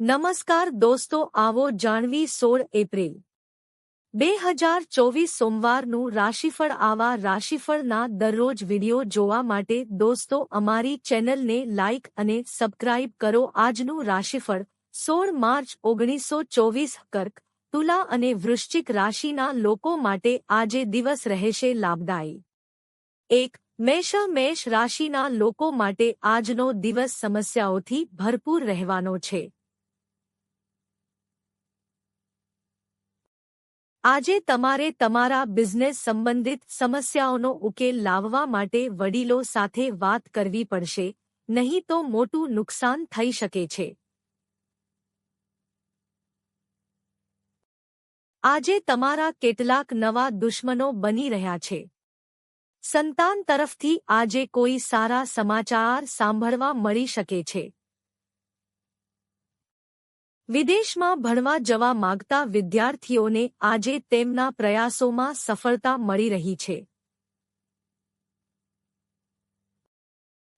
નમસ્કાર દોસ્તો, આવો જાણવી સોળ એપ્રિલ. બે હજાર ચોવીસ સોમવારનું રાશિફળ આવા રાશિફળના દરરોજ વિડિયો જોવા માટે દોસ્તો, અમારી ચેનલને લાઇક અને સબસ્ક્રાઇબ કરો. આજનું રાશિફળ સોળ માર્ચ ઓગણીસો ચોવીસ કર્ક, તુલા અને વૃશ્ચિક રાશિના લોકો માટે આજે દિવસ રહેશે લાભદાયી. એક, મેષ મેષ રાશિના લોકો માટે આજનો દિવસ સમસ્યાઓથી ભરપૂર રહેવાનો છે. આજે તમારે તમારા બિઝનેસ સંબંધિત સમસ્યાઓનો ઉકેલ લાવવા માટે વડીલો સાથે વાત કરવી પડશે, નહીં તો મોટું નુકસાન થઈ શકે છે. આજે તમારા કેટલાક નવા દુશ્મનો બની રહ્યા છે. સંતાન તરફથી આજે કોઈ સારા સમાચાર સાંભળવા મળી શકે છે. વિદેશમાં ભણવા જવા માગતા વિદ્યાર્થીઓને આજે તેમના પ્રયાસોમાં સફળતા મળી રહી છે.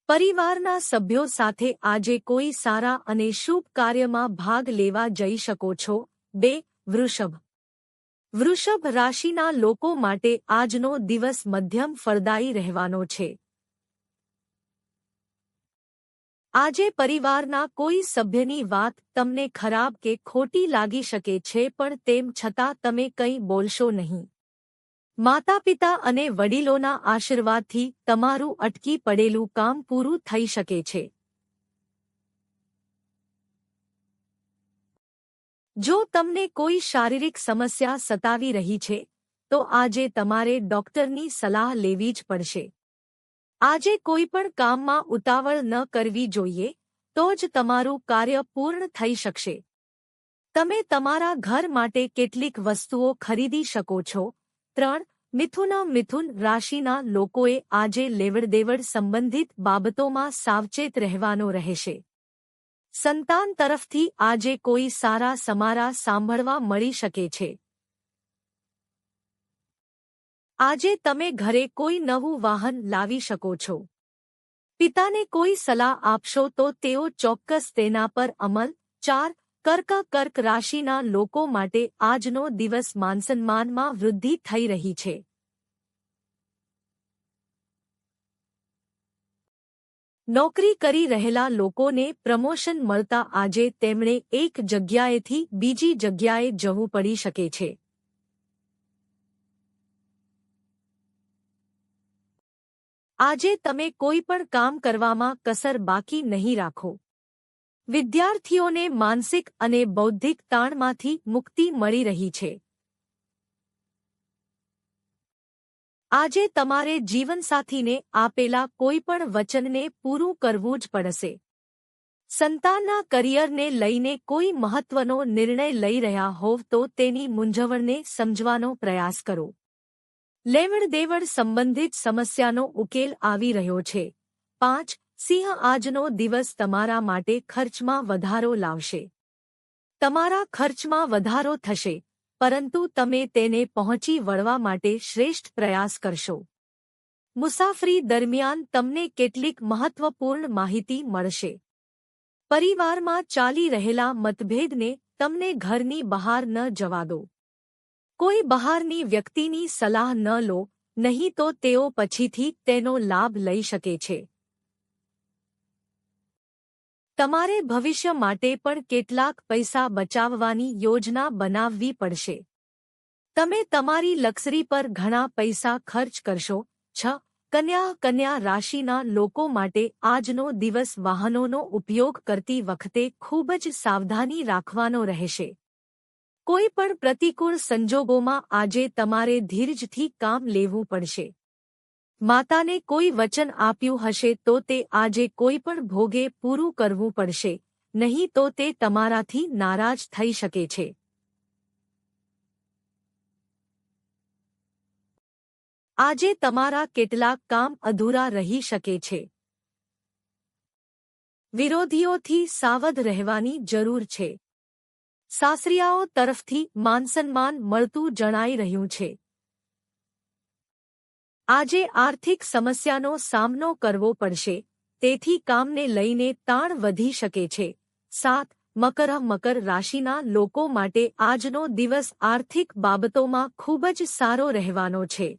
પરિવારના સભ્યો સાથે આજે કોઈ સારા અને શુભ કાર્યમાં ભાગ લેવા જઈ શકો છો. બે, વૃષભ. વૃષભ રાશિના લોકો માટે આજનો દિવસ મધ્યમ ફળદાયી રહેવાનો છે. આજે પરિવારના કોઈ સભ્યની વાત તમને ખરાબ કે ખોટી લાગી શકે છે પણ તેમ છતાં તમે કંઈ બોલશો નહીં. માતાપિતા અને વડીલોના આશીર્વાદથી તમારું અટકી પડેલું કામ પૂરું થઈ શકે છે. જો તમને કોઈ શારીરિક સમસ્યા સતાવી રહી છે, તો આજે તમારે ડોક્ટરની સલાહ લેવી જ પડશે. આજે કોઈ પણ કામમાં ઉતાવળ ન કરવી જોઈએ, તો જ તમારું કાર્ય પૂર્ણ થઈ શકશે. તમે તમારા ઘર માટે કેટલીક વસ્તુઓ ખરીદી શકો છો. ત્રણ, મિથુના મિથુન રાશિના લોકોએ આજે લેવડદેવડ સંબંધિત બાબતોમાં સાવચેત રહેવાનો રહેશે. સંતાન તરફથી આજે કોઈ સારા સમારા સાંભળવા મળી શકે છે. આજે તમે ઘરે કોઈ નવું વાહન લાવી શકો છો. પિતાને કોઈ સલાહ આપશો તો તેઓ ચોક્કસ તેના પર અમલ, ચાર, કર્ક કર્ક રાશિના લોકો માટે આજનો દિવસ માનસન્માનમાં વૃદ્ધિ થઈ રહી છે. નોકરી કરી રહેલા લોકોને પ્રમોશન મળતા આજે તેમણે એક જગ્યાએથી બીજી જગ્યાએ જવું પડી શકે છે. આજે તમે કોઈ પણ કામ કરવામાં કસર બાકી નહીં રાખો. વિદ્યાર્થીઓને માનસિક અને બૌદ્ધિક તાણમાંથી મુક્તિ મળી રહી છે. આજે તમારે જીવનસાથીને આપેલા કોઈ પણ વચનને પૂરું કરવું જ પડશે. સંતાનના કરિયરને લઈને કોઈ મહત્વનો નિર્ણય લઈ રહ્યા હોવ તો તેની મૂંઝવણને સમજવાનો પ્રયાસ કરો. લેવડ દેવડ સંબંધિત સમસ્યાનો ઉકેલ આવી રહ્યો છે. પાંચ, સિંહ આજનો દિવસ તમારા માટે ખર્ચમાં વધારો લાવશે. તમારા ખર્ચમાં વધારો થશે, પરંતુ તમે તેને પહોંચી વળવા માટે શ્રેષ્ઠ પ્રયાસ કરશો. મુસાફરી દરમિયાન તમને કેટલીક મહત્વપૂર્ણ માહિતી મળશે. પરિવારમાં ચાલી રહેલા મતભેદને તમને ઘરની બહાર ન જવા દો. કોઈ બહારની વ્યક્તિની સલાહ ન લો, નહીં તો તેઓ પછીથી તેનો લાભ લઈ શકે છે. તમારે ભવિષ્ય માટે પણ કેટલાક પૈસા બચાવવાની યોજના બનાવવી પડશે. તમે તમારી લક્ઝરી પર ઘણા પૈસા ખર્ચ કરશો. છ. કન્યા કન્યા રાશિના લોકો માટે આજનો દિવસ વાહનોનો ઉપયોગ કરતી વખતે ખૂબ જ સાવધાની રાખવાનો રહેશે. કોઈ પણ પ્રતિકૂળ સંજોગોમાં આજે તમારે ધીરજથી કામ લેવું પડશે. માતાને કોઈ વચન આપ્યું હશે તો તે આજે કોઈ પણ ભોગે પૂરું કરવું પડશે, નહીં તો તે તમારાથી નારાજ થઈ શકે છે. આજે તમારા કેટલાક કામ અધૂરા રહી શકે છે. વિરોધીઓથી સાવધ રહેવાની જરૂર છે. સાસરિયાઓ તરફથી માનસન્માન મળતું જણાઈ રહ્યું છે. આજે આર્થિક સમસ્યાનો સામનો કરવો પડશે, તેથી કામને લઈને તાણ વધી શકે છે. સાત, મકર મકર રાશિના લોકો માટે આજનો દિવસ આર્થિક બાબતોમાં ખૂબ જ સારો રહેવાનો છે.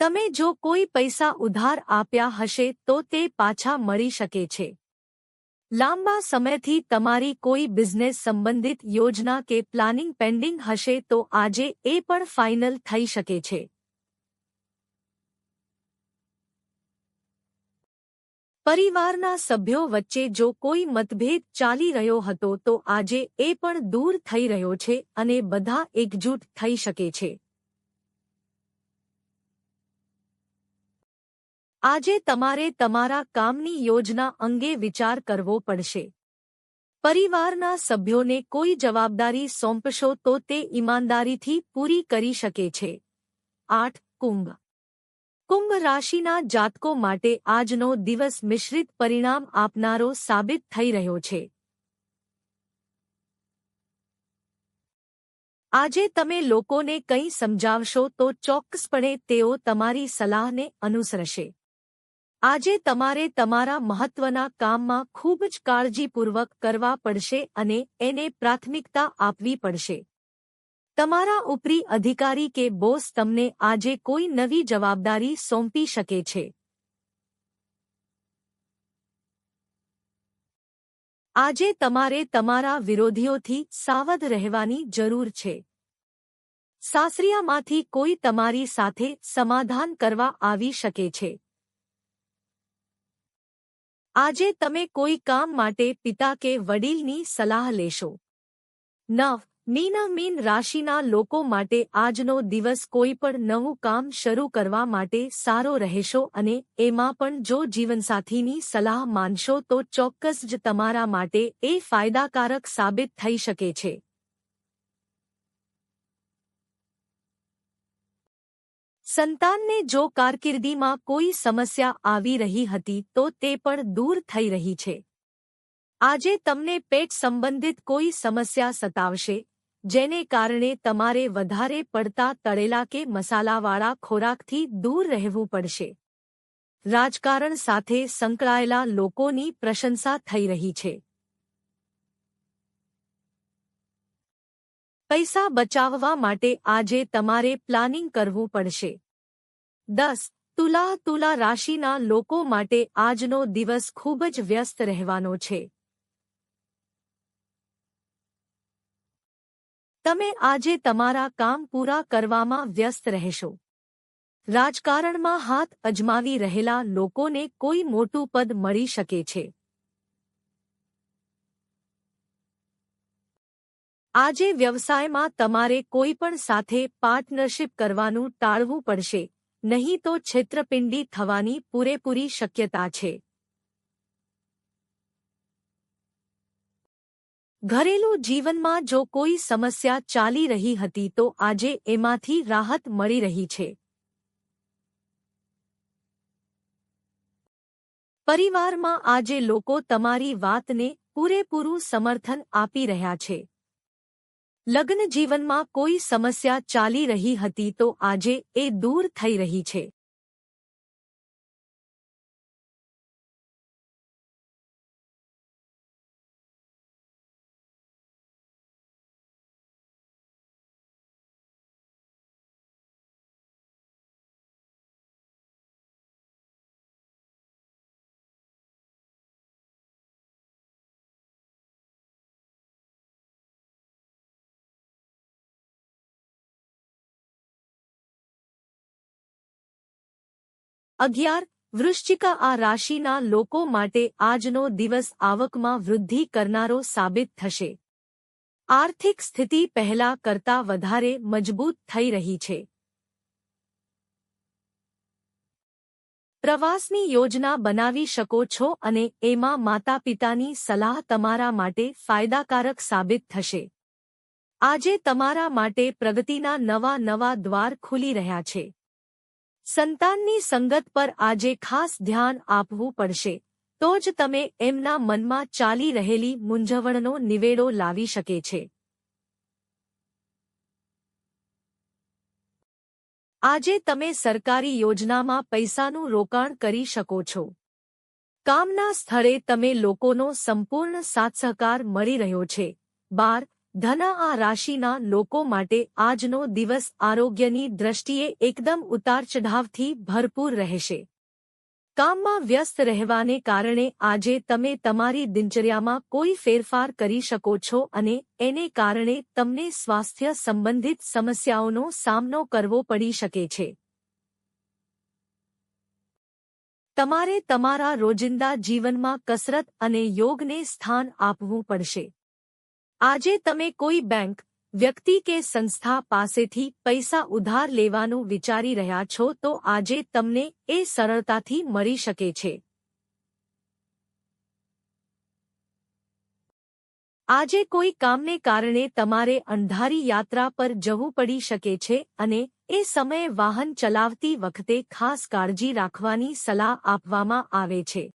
તમે જો કોઈ પૈસા ઉધાર આપ્યા હશે તો તે પાછા મળી શકે છે. લાંબા સમયથી તમારી કોઈ બિઝનેસ સંબંધિત યોજના કે પ્લાનિંગ પેન્ડિંગ હશે તો આજે એ પણ ફાઇનલ થઈ શકે છે. પરિવારના સભ્યો વચ્ચે જો કોઈ મતભેદ ચાલી રહ્યો હતો તો આજે એ પણ દૂર થઈ રહ્યો છે અને બધા એકજૂટ થઈ શકે છે. આજે તમારે તમારા કામની યોજના અંગે વિચાર કરવો પડશે. પરિવારના સભ્યોને કોઈ જવાબદારી સોંપશો તો તે ઈમાનદારીથી પૂરી કરી શકે છે. આઠ, કુંભ. કુંભ રાશિના જાતકો માટે આજનો દિવસ મિશ્રિત પરિણામ આપનારો સાબિત થઈ રહ્યો છે. આજે તમે લોકોને કંઈ સમજાવશો તો ચોક્કસપણે તેઓ તમારી સલાહને અનુસરશે. આજે તમારે તમારા મહત્વના કામમાં ખૂબ જ કાળજીપૂર્વક કરવા પડશે અને એને પ્રાથમિકતા આપવી પડશે. તમારા ઉપરી અધિકારી કે બોસ તમને આજે કોઈ નવી જવાબદારી સોંપી શકે છે. આજે તમારે તમારા વિરોધીઓથી સાવધ રહેવાની જરૂર છે. સાસરિયામાંથી કોઈ તમારી સાથે સમાધાન કરવા આવી શકે છે. આજે તમે કોઈ કામ માટે પિતા કે વડીલની સલાહ લેશો. નવ, મીના મીન રાશિના લોકો માટે આજનો દિવસ કોઈ પણ નવું કામ શરૂ કરવા માટે સારો રહેશો અને એમાં પણ જો જીવનસાથીની સલાહ માનશો તો ચોક્કસ જ તમારા માટે એ ફાયદાકારક સાબિત થઈ શકે છે. સંતાનને જો કારકિર્દીમાં કોઈ સમસ્યા આવી રહી હતી, તો તે પણ દૂર થઈ રહી છે. આજે તમને પેટ સંબંધિત કોઈ સમસ્યા સતાવશે, જેને કારણે તમારે વધારે પડતા તળેલા કે મસાલાવાળા ખોરાકથી દૂર રહેવું પડશે. રાજકારણ સાથે સંકળાયેલા લોકોની પ્રશંસા થઈ રહી છે. પૈસા બચાવવા માટે આજે તમારે પ્લાનિંગ કરવું પડશે. દસ તુલા તુલા રાશિના લોકો માટે આજનો દિવસ ખૂબ જ વ્યસ્ત રહેવાનો છે. તમે આજે તમારા કામ પૂરા કરવામાં વ્યસ્ત રહેશો. રાજકારણમાં હાથ અજમાવી રહેલા લોકોને કોઈ મોટું પદ મળી શકે છે. આજે વ્યવસાયમાં તમારે કોઈ પણ સાથે પાર્ટનરશિપ કરવાનું ટાળવું પડશે. નહીં તો છેત્રપિંડી થવાની પૂરેપૂરી શક્યતા છે. ઘરેલું જીવનમાં જો કોઈ સમસ્યા ચાલી રહી હતી તો આજે એમાંથી રાહત મળી રહી છે. પરિવારમાં આજે લોકો તમારી વાતને પૂરેપૂરું સમર્થન આપી રહ્યા છે. લગ્ન જીવનમાં કોઈ સમસ્યા ચાલી રહી હતી તો આજે એ દૂર થઈ રહી છે. અગિયાર, વૃશ્ચિકા આ રાશિના લોકો માટે આજનો દિવસ આવકમાં વૃદ્ધિ કરનારો સાબિત થશે. આર્થિક સ્થિતિ પહેલા કરતા વધારે મજબૂત થઈ રહી છે. પ્રવાસની યોજના બનાવી શકો છો અને એમાં માતા પિતાની સલાહ તમારા માટે ફાયદાકારક સાબિત થશે. આજે તમારા માટે પ્રગતિના નવા નવા દ્વાર ખુલી રહ્યા છે. સંતાનની સંગત પર આજે ખાસ ધ્યાન આપવું પડશે. તો જ તમે એમના મનમાં ચાલી રહેલી મૂંઝવણનો નિવેડો લાવી શકે છે. આજે તમે સરકારી યોજનામાં પૈસાનું રોકાણ કરી શકો છો. કામના સ્થળે તમે લોકોનો સંપૂર્ણ સાથસહકાર મળી રહ્યો છે. બાર ધન આ રાશિના લોકો માટે આજનો દિવસ આરોગ્યની દ્રષ્ટિએ એકદમ ઉતાર ચઢાવથી ભરપૂર રહેશે. કામમાં વ્યસ્ત રહેવાને કારણે આજે તમે તમારી દિનચર્યામાં કોઈ ફેરફાર કરી શકો છો અને એને કારણે તમને સ્વાસ્થ્ય સંબંધિત સમસ્યાઓનો સામનો કરવો પડી શકે છે. તમારે તમારા રોજિંદા જીવનમાં કસરત અને યોગને સ્થાન આપવું પડશે. આજે તમે કોઈ બેંક, વ્યક્તિ કે સંસ્થા પાસેથી પૈસા ઉધાર લેવાનું વિચારી રહ્યા છો તો આજે તમને એ સરળતાથી મળી શકે છે. આજે કોઈ કામને કારણે તમારે અંધારી યાત્રા પર જવું પડી શકે છે અને એ સમયે વાહન ચલાવતી વખતે ખાસ કાળજી રાખવાની સલાહ આપવામાં આવે છે.